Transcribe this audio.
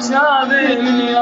Çaremiz